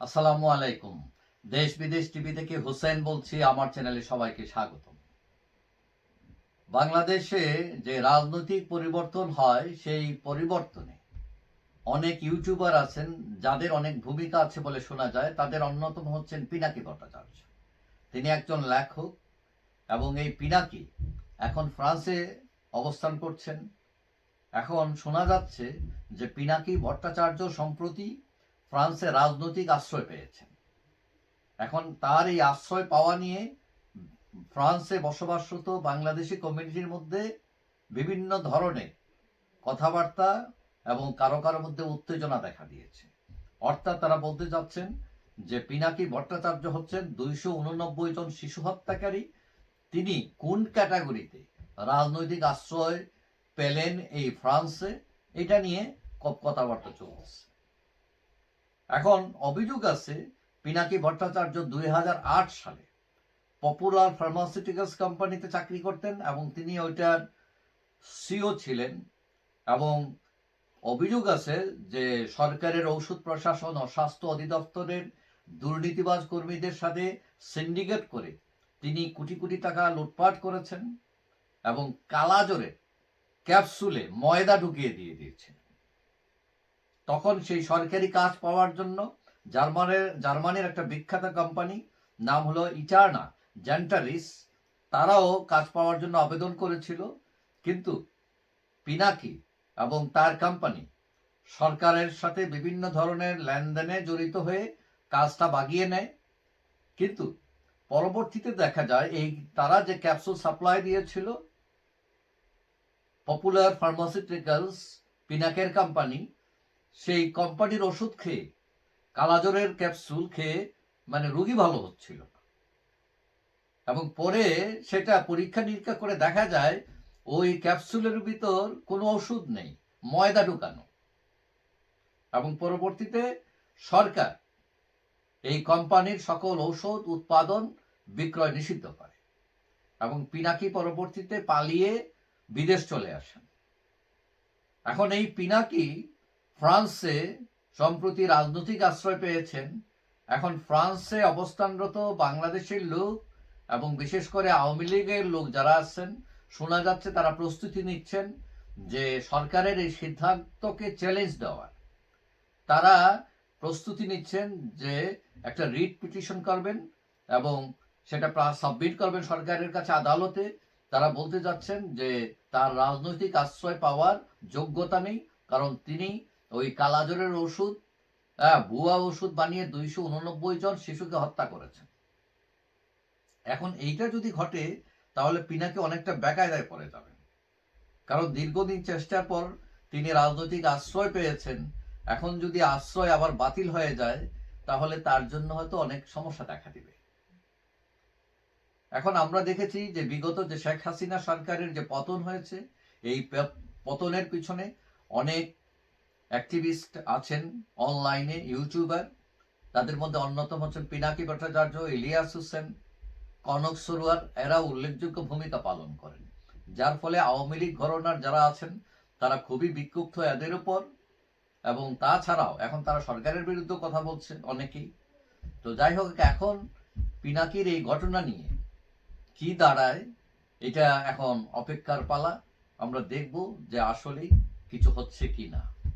আসসালামু আলাইকুম। দেশ বিদেশ টিভি থেকে হুসেন বলছি, আমার চ্যানেলে সবাইকে স্বাগত বাংলাদেশে যে রাজনৈতিক পরিবর্তন হয়, সেই পরিবর্তনে অনেক ইউটিউবার আছেন, যাদের অনেক ভূমিকা আছে বলে শোনা যায়। তাদের অন্যতম হচ্ছেন পিনাকি ভট্টাচার্য। তিনি একজন লেখক এবং এই পিনাকি এখন ফ্রান্সে অবস্থান করছেন। এখন শোনা যাচ্ছে যে পিনাকি ভট্টাচার্য সম্প্রতি ফ্রান্সে রাজনৈতিক আশ্রয় পেয়েছেন। এখন তার এই আশ্রয় পাওয়া নিয়ে ফ্রান্সে বসবাসরত বাংলাদেশি কমিউনিটির মধ্যে বিভিন্ন ধরনের কথাবার্তা এবং কারও কারও মধ্যে উত্তেজনা দেখা দিয়েছে। অর্থাৎ তারা বলতে যাচ্ছেন যে পিনাকি ভট্টাচার্য হচ্ছেন দুইশো উননব্বই জন শিশু হত্যাকারী। তিনি কোন ক্যাটাগরিতে রাজনৈতিক আশ্রয় পেলেন এই ফ্রান্সে, এটা নিয়ে কথাবার্তা চলছে। এখন অভিযোগ আছে, পিনাকি ভট্টাচার্য দুই হাজার আট সালে পপুলার ফার্মাসিউটিক্যালস কোম্পানিতে চাকরি করতেন এবং তিনি ওইটার সিও ছিলেন এবং অভিযোগ আছে যে সরকারের ঔষধ প্রশাসন ও স্বাস্থ্য অধিদপ্তরের দুর্নীতিবাজ কর্মীদের সাথে সিন্ডিকেট করে তিনি কোটি কোটি টাকা লুটপাট করেছেন এবং কালাজোরে ক্যাপসুলে ময়দা ঢুকিয়ে দিয়ে তখন সেই সরকারি কাজ পাওয়ার জন্য জার্মানের জার্মানির একটা বিখ্যাত কোম্পানি নাম হলো ইটার্না জেন্টারিস তারাও কাজ পাওয়ার জন্য আবেদন করেছিল। কিন্তু পিনাকি এবং তার কোম্পানি সরকারের সাথে বিভিন্ন ধরনের লেনদেনে জড়িত হয়ে কাজটা বাগিয়ে নেয়। কিন্তু পরবর্তীতে দেখা যায়, এই তারা যে ক্যাপসুল সাপ্লাই দিয়েছিল পপুলার ফার্মাসিউটিক্যালস পিনাকের কোম্পানি সেই কোম্পানির ওষুধ খেয়ে, কালাজ্বরের ক্যাপসুল খেয়ে মানে রোগী ভালো হচ্ছিল এবং পরে সেটা পরীক্ষা নিরীক্ষা করে দেখা যায়, ওই ক্যাপসুলের ভিতর কোনো ওষুধ নেই, ময়দা ঢুকানো। এবং পরবর্তীতে সরকার এই কোম্পানির সকল ঔষধ উৎপাদন বিক্রয় নিষিদ্ধ করে এবং পিনাকি পরবর্তীতে পালিয়ে বিদেশ চলে আসেন। এখন এই পিনাকি ফ্রান্সে সম্প্রতি রাজনৈতিক আশ্রয় পেয়েছেন। এখন ফ্রান্সে অবস্থানরত বাংলাদেশের লোক এবং বিশেষ করে আওয়ামী লীগের লোক যারা আছেন, শোনা যাচ্ছে তারা প্রস্তুতি নিচ্ছেন যে সরকারের এই সিদ্ধান্তকে চ্যালেঞ্জ দেওয়ার। তারা প্রস্তুতি নিচ্ছেন যে একটা রিট পিটিশন করবেন এবং সেটা সাবমিট করবেন সরকারের কাছে আদালতে। তারা বলতে যাচ্ছেন যে তার রাজনৈতিক আশ্রয় পাওয়ার যোগ্যতা নেই, কারণ তিনি ওই কালাজরের ওষুধ হ্যাঁ, ভুয়া ওষুধ বানিয়ে দুইশো উননব্বই জন শিশুকে হত্যা করেছেন এখন এইটা যদি ঘটে তাহলে পিনাকে অনেকটা বেকায়দায় পড়ে যাবেন কারণ দীর্ঘদিন চেষ্টার পর তিনি রাজনৈতিক আশ্রয় পেয়েছেন। এখন যদি আশ্রয় আবার বাতিল হয়ে যায় তাহলে তার জন্য হয়তো অনেক সমস্যা দেখা দিবে। এখন আমরা দেখেছি যে বিগত যে শেখ হাসিনা সরকারের যে পতন হয়েছে এই পতনের পিছনে অনেক অ্যাক্টিভিস্ট আছেন অনলাইনে ইউটিউবার তাদের মধ্যে অন্যতম হচ্ছেন পিনাকি ভট্টাচার্য ইলিয়াস হোসেন, কনক সরোয়ার, এরা উল্লেখযোগ্য ভূমিকা পালন করেন। যার ফলে আওয়ামী লীগ ঘরনার যারা আছেন, তারা খুবই বিক্ষুব্ধ এদের উপর এবং তাছাড়াও এখন তারা সরকারের বিরুদ্ধে কথা বলছে অনেকেই। তো যাই হোক, এখন পিনাকির এই ঘটনা নিয়ে কি দাঁড়ায়, এটা এখন অপেক্ষার পালা। আমরা দেখব যে আসলেই কিছু হচ্ছে কি না